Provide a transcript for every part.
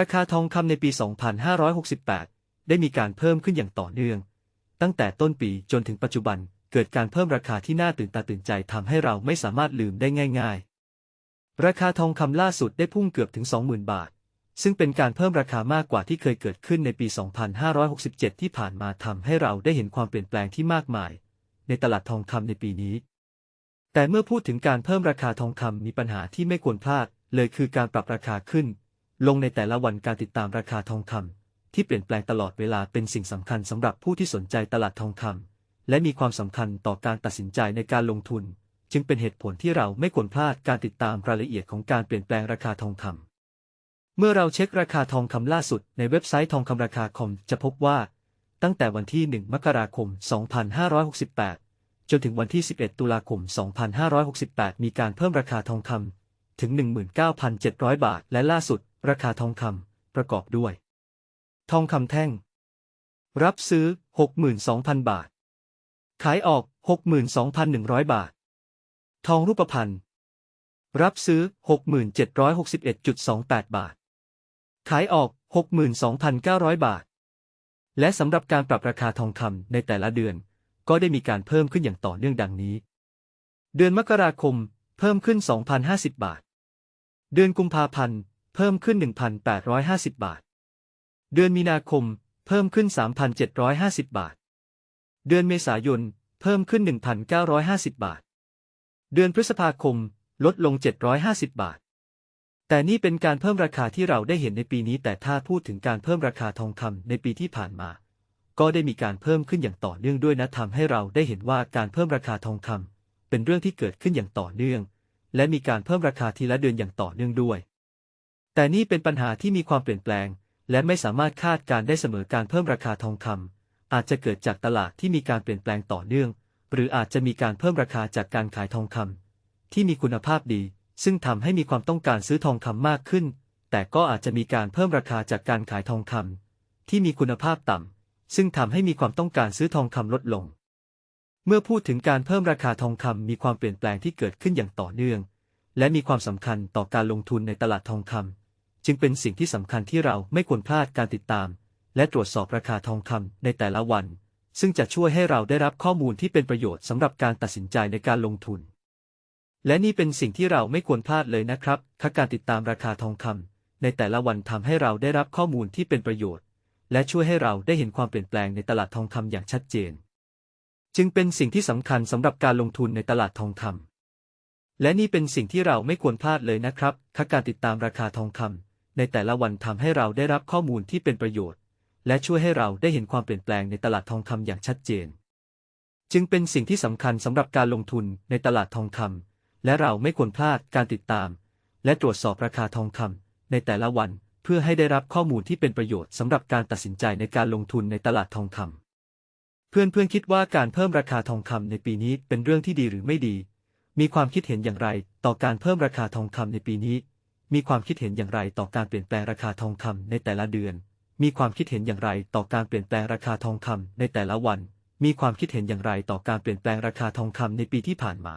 ราคาทองคำในปี 2568 ได้มีการเพิ่มขึ้นอย่างต่อเนื่อง ตั้งแต่ต้นปีจนถึงปัจจุบันเกิดการเพิ่มราคาที่น่าตื่นตาตื่นใจทำให้เราไม่สามารถลืมได้ง่าย ๆ ราคาทองคำล่าสุดได้พุ่งเกือบถึง 20,000 บาท ซึ่งเป็นการเพิ่มราคามากกว่าที่เคยเกิดขึ้นในปี 2567 ที่ผ่านมาทำให้เราได้เห็นความเปลี่ยนแปลงที่มากมาย ในตลาดทองคำในปีนี้ แต่เมื่อพูดถึงการเพิ่มราคาทองคำมีปัญหาที่ไม่ควรพลาดเลยคือการปรับราคาขึ้น ลงในแต่ละวันการติดตามราคาทองคำที่เปลี่ยนแปลงตลอดเวลาเป็นสิ่งสำคัญสำหรับผู้ที่สนใจตลาดทองคำและมีความสำคัญต่อการตัดสินใจในการลงทุน จึงเป็นเหตุผลที่เราไม่ควรพลาดการติดตามรายละเอียดของการเปลี่ยนแปลงราคาทองคำเมื่อเราเช็คราคาทองคำล่าสุดในเว็บไซต์ทองคำราคาคอมจะพบว่า ตั้งแต่วันที่ 1 มกราคม 2568 จนถึงวันที่ 11 ตุลาคม 2568 มีการเพิ่มราคาทองคำถึง 19,700 บาท และล่าสุด ราคาทองคำประกอบด้วย ทองคำแท่ง รับซื้อ 62,000 บาท ขายออก 62,100 บาท ทองรูปพรรณรับซื้อ 6761.28 บาท ขายออก 62,900 บาท และสำหรับการปรับราคาทองคำในแต่ละเดือน ก็ได้มีการเพิ่มขึ้นอย่างต่อเนื่องดังนี้ เดือนมกราคม เพิ่มขึ้น 2,050 บาท เดือนกุมภาพันธ์ เพิ่มขึ้น 1,850 บาท เดือนมีนาคม เพิ่มขึ้น 3,750 บาท เดือนเมษายน เพิ่มขึ้น 1,950 บาท เดือนพฤษภาคม ลดลง 750 บาท แต่นี่เป็นการเพิ่มราคาที่เราได้เห็นในปีนี้ แต่ถ้าพูดถึงการเพิ่มราคาทองคำในปีที่ผ่านมา ก็ได้มีการเพิ่มขึ้นอย่างต่อเนื่องด้วยนะทำให้เราได้เห็นว่าการเพิ่มราคาทองคำเป็นเรื่องที่เกิดขึ้นอย่างต่อเนื่อง และมีการเพิ่มราคาทีละเดือนอย่างต่อเนื่องด้วย แต่นี่เป็นปัญหาที่มีความเปลี่ยนแปลง และไม่สามารถคาดการได้เสมอการเพิ่มราคาทองคำอาจจะเกิดจากตลาดที่มีการเปลี่ยนแปลงต่อเนื่อง หรืออาจจะมีการเพิ่มราคาจากการขายทองคำที่มีคุณภาพดี ซึ่งทำให้มีความต้องการซื้อทองคำมากขึ้น แต่ก็อาจจะมีการเพิ่มราคาจากการขายทองคำที่มีคุณภาพต่ำซึ่งทำให้มีความต้องการซื้อทองคำลดลง เมื่อพูดถึงการเพิ่มราคาทองคำมีความเปลี่ยนแปลงที่เกิดขึ้นอย่างต่อเนื่อง และมีความสำคัญต่อการลงทุนในตลาดทองคำ จึงเป็นสิ่งที่สำคัญที่เราไม่ควรพลาดการติดตาม และตรวจสอบราคาทองคำในแต่ละวัน ซึ่งจะช่วยให้เราได้รับข้อมูลที่เป็นประโยชน์สำหรับการตัดสินใจในการลงทุน และนี่เป็นสิ่งที่เราไม่ควรพลาดเลยนะครับถ้าการติดตามราคาทองคำในแต่ละวันทำให้เราได้รับข้อมูลที่เป็นประโยชน์ และช่วยให้เราได้เห็นความเปลี่ยนแปลงในตลาดทองคำอย่างชัดเจน จึงเป็นสิ่งที่สำคัญสำหรับการลงทุนในตลาดทองคำและนี่เป็นสิ่งที่เราไม่ควรพลาดเลยนะครับถ้าการติดตามราคาทองคำ ในแต่ละวันทำให้เราได้รับข้อมูลที่เป็นประโยชน์ และช่วยให้เราได้เห็นความเปลี่ยนแปลงในตลาดทองคำอย่างชัดเจน จึงเป็นสิ่งที่สำคัญสำหรับการลงทุนในตลาดทองคำและเราไม่ควรพลาดการติดตาม และตรวจสอบราคาทองคำในแต่ละวันเพื่อให้ได้รับข้อมูลที่เป็นประโยชน์สำหรับการตัดสินใจในการลงทุนในตลาดทองคำเพื่อนๆคิดว่าการเพิ่มราคาทองคำในปีนี้เป็นเรื่องที่ดีหรือไม่ดี มีความคิดเห็นอย่างไรต่อการเพิ่มราคาทองคำในปีนี้ มีความคิดเห็นอย่างไรต่อการเปลี่ยนแปลงราคาทองคำในแต่ละเดือน มีความคิดเห็นอย่างไรต่อการเปลี่ยนแปลงราคาทองคำในแต่ละวัน มีความคิดเห็นอย่างไรต่อการเปลี่ยนแปลงราคาทองคำในปีที่ผ่านมา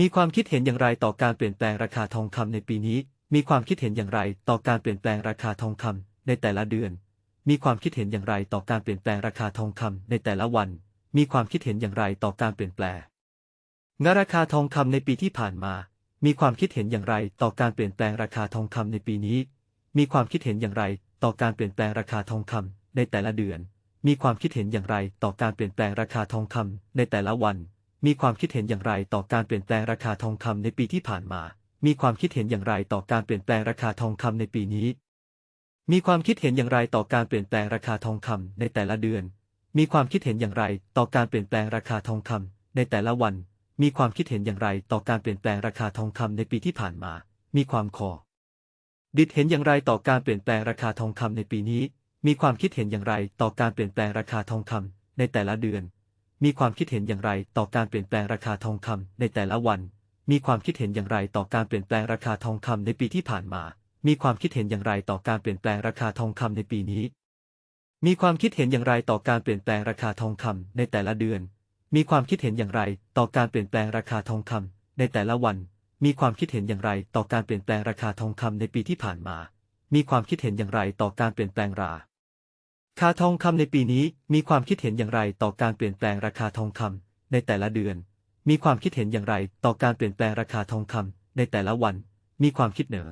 มีความคิดเห็นอย่างไรต่อการเปลี่ยนแปลงราคาทองคำในปีนี้ มีความคิดเห็นอย่างไรต่อการเปลี่ยนแปลงราคาทองคำในแต่ละเดือน มีความคิดเห็นอย่างไรต่อการเปลี่ยนแปลงราคาทองคำในแต่ละวัน มีความคิดเห็นอย่างไรต่อการเปลี่ยนแปลงงราคาทองคำในปีที่ผ่านมา มีความคิดเห็นอย่างไรต่อการเปลี่ยนแปลงราคาทองคำในปีนี้ มีความคิดเห็นอย่างไรต่อการเปลี่ยนแปลงราคาทองคำในแต่ละเดือน มีความคิดเห็นอย่างไรต่อการเปลี่ยนแปลงราคาทองคำในแต่ละวัน มีความคิดเห็นอย่างไรต่อการเปลี่ยนแปลงราคาทองคำในปีที่ผ่านมา มีความคิดเห็นอย่างไรต่อการเปลี่ยนแปลงราคาทองคำในปีนี้ มีความคิดเห็นอย่างไรต่อการเปลี่ยนแปลงราคาทองคำในแต่ละเดือน มีความคิดเห็นอย่างไรต่อการเปลี่ยนแปลงราคาทองคำในแต่ละวัน มีความคิดเห็นอย่างไรต่อการเปลี่ยนแปลงราคาทองคำในปีที่ผ่านมา มีความคอดิดเห็นอย่างไรต่อการเปลี่ยนแปลงราคาทองคำในปีนี้ มีความคิดเห็นอย่างไรต่อการเปลี่ยนแปลงราคาทองคำในแต่ละเดือน มีความคิดเห็นอย่างไรต่อการเปลี่ยนแปลงราคาทองคำในแต่ละวัน มีความคิดเห็นอย่างไรต่อการเปลี่ยนแปลงราคาทองคำในปีที่ผ่านมา มีความคิดเห็นอย่างไรต่อการเปลี่ยนแปลงราคาทองคำในปีนี้ มีความคิดเห็นอย่างไรต่อการเปลี่ยนแปลงราคาทองคำในแต่ละเดือน มีความคิดเห็นอย่างไร ต่อการเปลี่ยนแปลงราคาทองคำในแต่ละวัน มีความคิดเห็นอย่างไร ต่อการเปลี่ยนแปลงราคาทองคำในปีที่ผ่านมา มีความคิดเห็นอย่างไรต่อการเปลี่ยนแปลงราคาทองคำในปีนี้มีความคิดเห็นอย่างไรต่อการเปลี่ยนแปลงราคาทองคำในแต่ละเดือน มีความคิดเห็นอย่างไรต่อการเปลี่ยนแปลงราคาทองคำในแต่ละวัน มีความคิดเหนือ